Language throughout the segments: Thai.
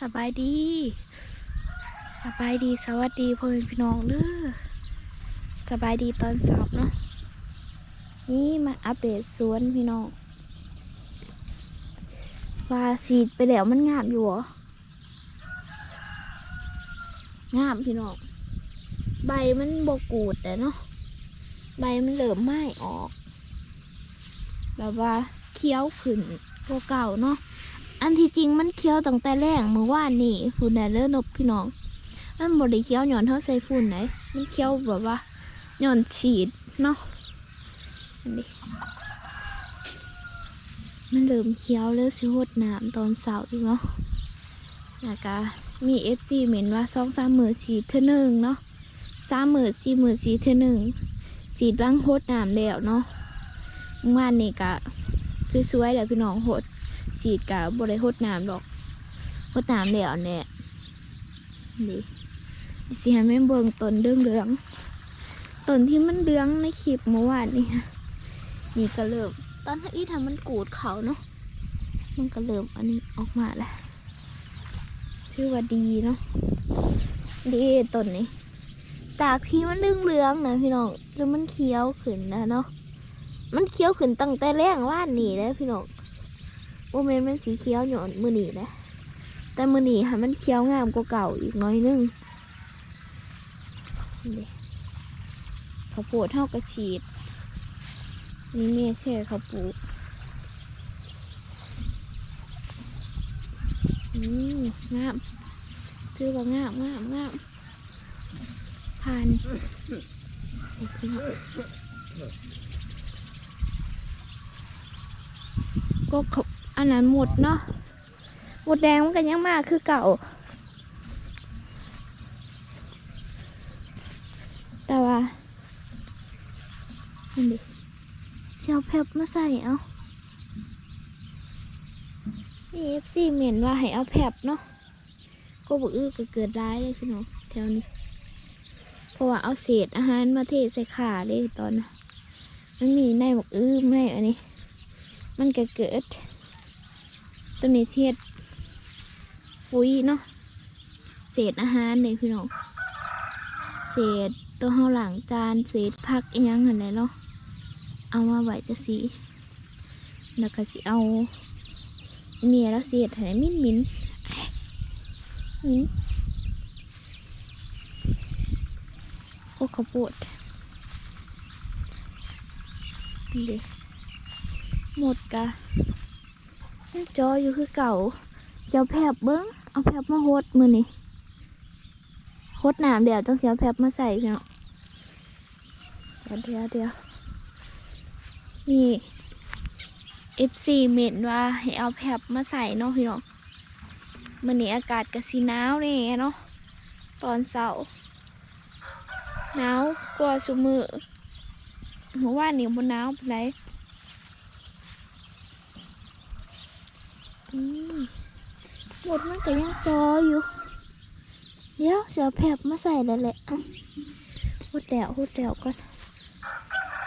สบายดี สบายดีสวัสดีพ่อแม่พี่น้องเด้อสบายดีตอนสอบเนาะนี่มาอัปเดตสวนพี่น้องว่าสีดไปแล้วมันงามอยู่เหรองามพี่น้องใบมันบกูดแต่เนาะใบมันเหลิมไหม้ออกแบบว่าเคี้ยวขึ้นกว่าเก่าเนาะ อันที่จริงมันเคี้ยวตั้งแต่แรกเมื่อวานนี่ฝุ่นแดดเลอะนบพี่น้องมันบริเคี้ยวหย่อนเท่าใส่ฝุ่นไหนมันเคี้ยวแบบว่าหย่อนฉีดเนาะอันนี้มันเริ่มเคี้ยวแล้วสิหดน้ำตอนเสาร์อีกเนาะแล้วก็มีเอฟซีเหม็นว่าสองสามหมื่นฉีดเท่านึงเนาะสามหมื่นสี่หมื่นฉีดเท่านึงฉีดร่างหดน้ำแล้วเนาะเมื่อวานนี่ก็สวยๆแล้วพี่น้องหด ฉีดกับบริหดน้ำดอกหดน้ำแล้วเนี่ยนี่สิให้แม่เบิ่งต้นเรื่องเรืองต้นที่มันเรืองในคลิปเมื่อวานนี่ค่ะนี่ก็เริ่มตอนที่ทำมันกูดเขาเนาะมันก็เริ่มอันนี้ออกมาแล้วชื่อว่าดีเนาะดีต้นนี้จากที่มันเรื่องเรืองนะพี่น้องแล้วมันเคี้ยวขึ้นนะเนาะมันเคี้ยวขึ้นตั้งแต่แรกว่านนี่แล้วพี่น้อง โมเมนมันสีเขียวหย่อนมือหนีนะแต่มือหนีค่ะมันเขียวงามกว่าเก่าอีกน้อยนึงเขาวโพดเท่ากระฉีด นี่เมียแช่เขาปลูกอืมงามถือว่างามงามงามผ่านก็เขา อันนั้นหมดเนาะหมดแดงมันก็ยังมากคือเก่า แต่ว่าอันนี้เชียวเพบมาใส่เอามีเอฟซีเหม็นว่าให้เอาแผบเนาะก็บอื้อก็เกิดร้ายเลยพี่น้องแถวนี้ เพราะว่าเอาเศษอาหารมาเทใส่ขาเลยตอนนะมันมีในบอกอื้อในอันนี้ มันก็เกิด ตัวนี้เศษฟุ้ยเนาะเศษอาหารเลยพี่น้องเศษตัวห้าหลังจานเศษผักอีหยังอะไรเนาะเอามาไว้จะสีแล้วก็สิเอาเมียแล้วเศษให้มิ้นมิ้นมิ้นโอ้ข้าวดเด็หมดกะ จออยู่คือเก่าเจ้าแผบเบิ้งเอาแผบมาโฮดมือนี่โฮดน้ำเดี๋ยวต้องเสียแผบมาใส่พี่น้องเดี๋ยวเดี๋ยวเดี๋ยวมีเอฟซีเมนว่าให้เอาแผบมาใส่เนาะพี่น้องมันนี้อากาศกระสีหนาวนี่เนาะตอนเสาร์หนาวกว่าสุมือเมื่อวานนี้บนหนาวปานไหน อืม หมดมันก็ยังจออยู่ เดี๋ยวเสียแผบมาใส่แล้วแหละเอ้าหดแล้วหดแล้วก่อน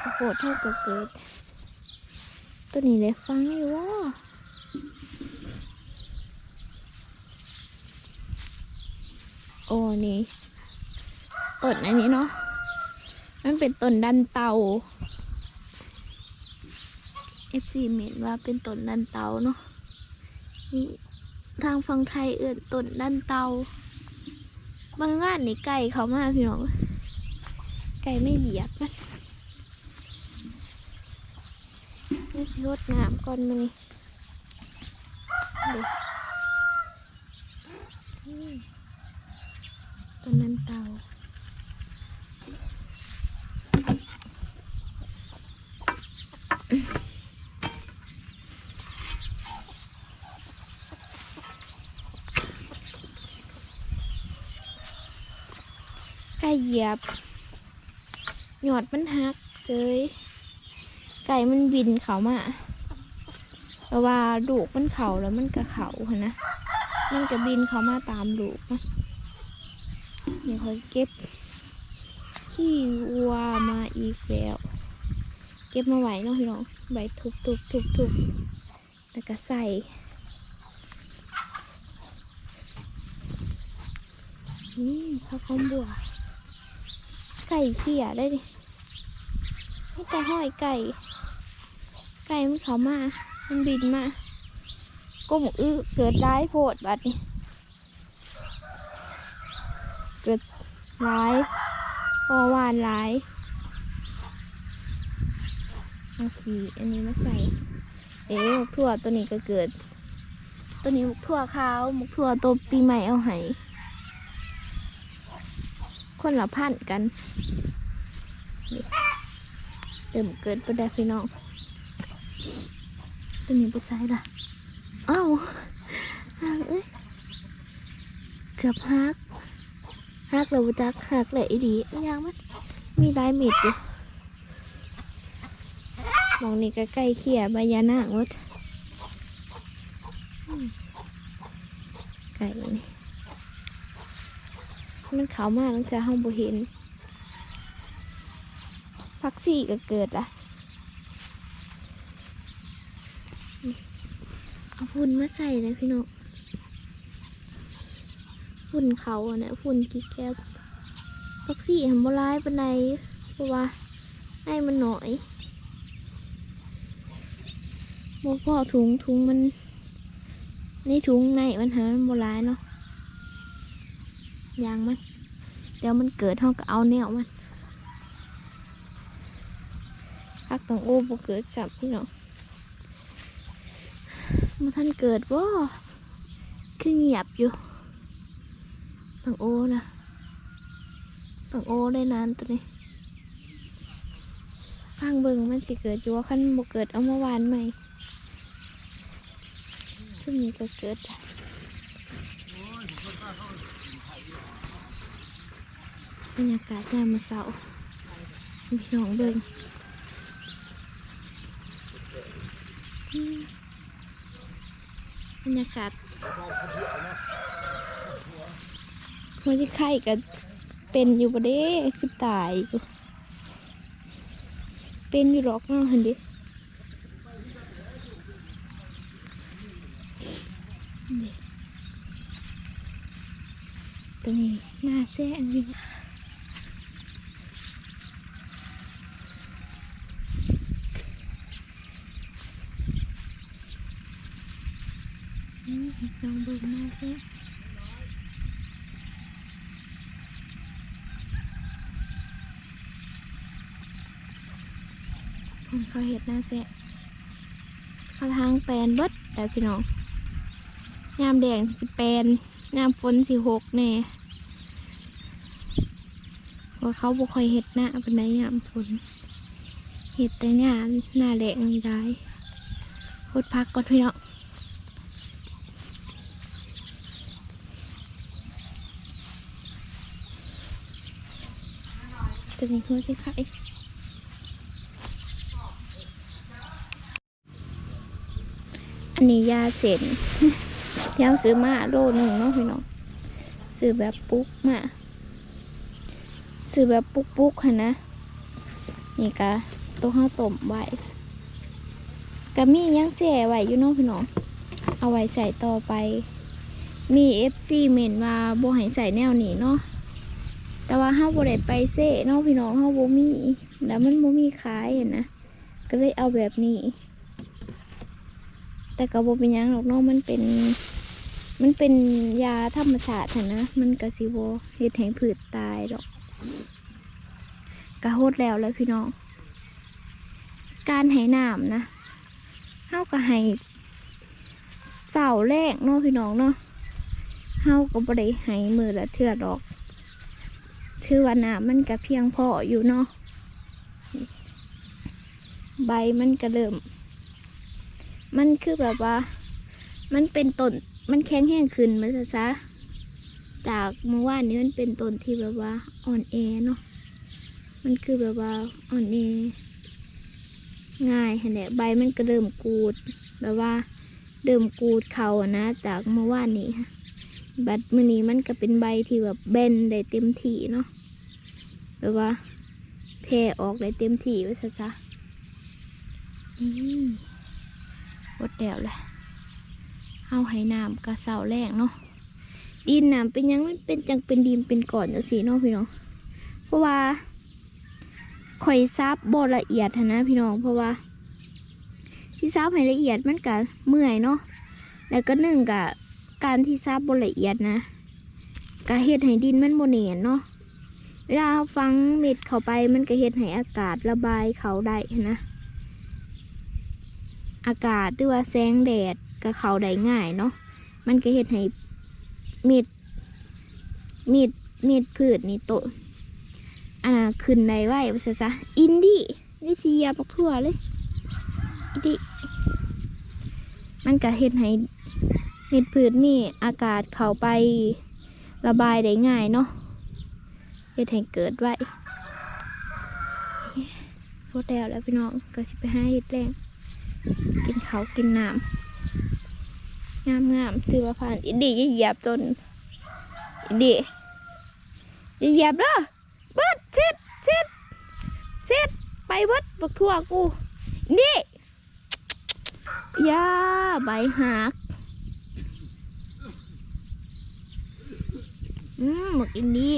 โอ้โหเท่ากับเกิด ตัวนี้ได้ฟังอยู่ว่าโอ้นี่ต้นอันนี้เนาะ มันเป็นต้นดันเตา FC เมนว่าเป็นต้นดันเตาเนาะ ทางฝั่งไทยเอื่นต้นดันเตา บางงานนี่ไก่เขามากพี่น้อง ไก่ไม่เหยียบมันนี่สิรดน้ำก่อนมานี่เดี๋ยวนี่ต้นดันเตา เหยียบ หยอดมันหักเฉยไก่มันบินเขามาเพราะว่าลูกมันเข่าแล้วมันก็เข่าหั้นะ มันก็บินเขามาตามลูกมันนี่เขาเก็บ ขี้วัวมาอีกแล้ว เก็บมาไหวเนาะพี่น้องใบทุบทุบทุบทุบแล้วก็ใส่นี่ข้าวข้าวบัว ไก่เขี่ยได้ดิให้แต่ห้อยไก่ ไก่มันเขามา มันบินมาก้มอื้อเกิดร้ายโพดบัดนี้เกิดร้ายพอวานร้ายเอาขีอันนี้มาใส่ เอ๊ะหมกถั่วตัวนี้ก็เกิด ตัวนี้หมกถั่วขาวหมกถั่วตัวปีใหม่เอาให้ คนละพันกันเริ่มเกิดประดาพี่น้องตัวนี้ไปใส่ละเอ้าหักเอ้ยเกือบหักหักเราจักหักเลยอีดียังมันมีลายเม็ดอยู่มองนี่ก็ใกล้เขี่ยใบยานาคหมดไก่นี่ มันขาวมากตั้งแต่ห้องบ่เห็นพักซี่ก็เกิดละเอาฝุ่นมาใส่เลยพี่น้องฝุ่นเขาเนี่ยฝุ่นกี่แก้วพักซี่ทำบ่ร้ายปานใดเพราะว่าให้มันหน่อยโมพ่อถุงถุงมันในถุงในมันหามันบ่ร้ายเนาะ ยางมัน เดี๋ยวมันเกิดห้องก็เอาแนวมันพักต้องโอ้บเกิดสับพี่น้องมันท่านเกิดว่าคือเงียบอยู่ต้องโอ้นะต้องโอ้ได้นานตัวนี้ฟังเบิ่งมันสิเกิดอยู่ว่าขั้นบ่เกิดเอาเมื่อวานใหม่ซึ่งนี้ก็เกิดจ้ะ บรรยากาศยามมาเสาร์พี่น้องเบิ่งบรรยากาศมันจะไข่กันเป็นอยู่ประเด้คือตายอยู่เป็นอยู่หรอกเนาะเห็นดินี่ ตัวนี้หน้าแซ่อันนี้อืมลองเบิ่งหน้าแซ่คนเขาเห็ดหน้าแซ่เขาทางแปนเบิดแต่พี่น้องยามแดงสิแปล นยามฝนสิหกแน่เพราะเขาบ่ค่อยเห็ดหน้าเป็นไดยามฝน เห็ดแต่ยามหน้าแดงนี่ได้โคตรพักก่อนพี่น้องตัวนี้หัวสิไข่อันนี้ยาเส้น เอาซื้อมาโลหนึ่งเนาะพี่น้องซื้อแบบปุ๊กมาซื้อแบบปุ๊กปุ๊กค่ะนะ นี่กะตัวข้าวต้มไว้กะมียังเสียไว้อยู่เนาะพี่น้องเอาไว้ใส่ต่อไป มีเอฟซีเมนว่าโบให้ใส่แนวนี้เนาะแต่ว่าเฮาโบ่ได้ไปเซ่เนอกพี่น้องเฮาโบมีแล้วมันโบมีขายนะก็เลยเอาแบบนี้ แต่ก็บ่เป็นยังหรอกเนาะมันเป็น มันเป็นยาธรรมชาตินะ มันก็สิบ่เฮ็ดให้พืชตายดอกก็โหดแล้วเลยพี่น้อง การให้น้ำนะเฮาก็ให้เสาแรกเนาะพี่น้องเนาะเฮาก็บ่ได้ให้มือละเทื่อดอกถือว่าน้ำมันก็เพียงพออยู่เนาะใบมันก็เริ่ม มันคือแบบว่า มันเป็นต้น มันแข็งแห้งขึ้นมาซะซะจากเมื่อวานนี้มันเป็นต้นที่แบบว่าอ่อนแอเนาะมันคือแบบว่าอ่อนแอง่ายแหละใบมันก็เริ่มกูด แบบว่าเริ่มกูดเขานะ จากเมื่อวานนี้ค่ะบัดมือนี้มันก็เป็นใบที่แบบแบนได้เต็มที่เนาะแบบว่าแผ่ออกได้เต็มที่ไว้ซะจ้ะนี่หมดแล้วแหละ เอาให้น้ำกระเสาแรกเนาะดินน่ะเป็นยังมันเป็นจังเป็นดินเป็นก่อนจังซี่เนาะพี่น้องเพราะว่าข่อยซับบละเอียดนะพี่น้องเพราะว่าที่ซับให้ละเอียดมันก็เมื่อยเนาะแล้วก็หนึ่งกับการที่ซับบละเอียดนะก็เฮ็ดให้ดินมันบ่แน่นเนาะเวลาฟังเม็ดเข้าไปมันก็เฮ็ดให้อากาศระบายเขาได้นะ อากาศหรือว่าแสงแดด ก็เข้าได้ง่ายเนาะมันก็เฮ็ดให้เม็ดเม็ดเม็ดพืชนี่โตอันน่ะขึ้นได้ไวว่าซะซะอินดี้นี่สิเหยียบบักทั่วเลยอินดี้มันก็เฮ็ดให้เม็ดพืชมีอากาศเข้าไประบายได้ง่ายเนาะเฮ็ดให้เกิดไว้พดแล้วแล้วพี่น้องก็สิไปหาเฮ็ดแรงกินเขากินน้ำ งามงามถือว่าผ่านอินดีอย่าเหยียบต้นอินดีอย่าเหยียบเด้อเบิดเช็ดเช็ดเช็ดไปเบิดบักทั่วกูอินดีอย่าใบหักอืมบักอินดี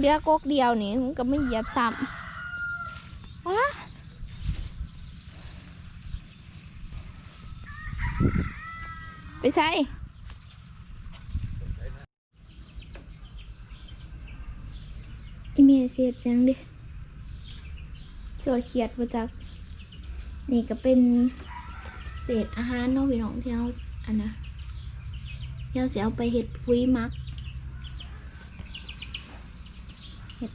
เดียวกกเดียวนี่มันก็ไม่เหยียบซ้ำวะ ไปใส่อีเมลเสียดยังดิสวเขียดมาจาก นี่ก็เป็นเศษอาหารนาะพี่น้องที่เราอันนะเที่เราเสียเอาไปเห็ดฟุ้ยมักเห็ด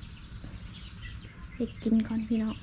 เห็ดกินก่อนพี่น้อง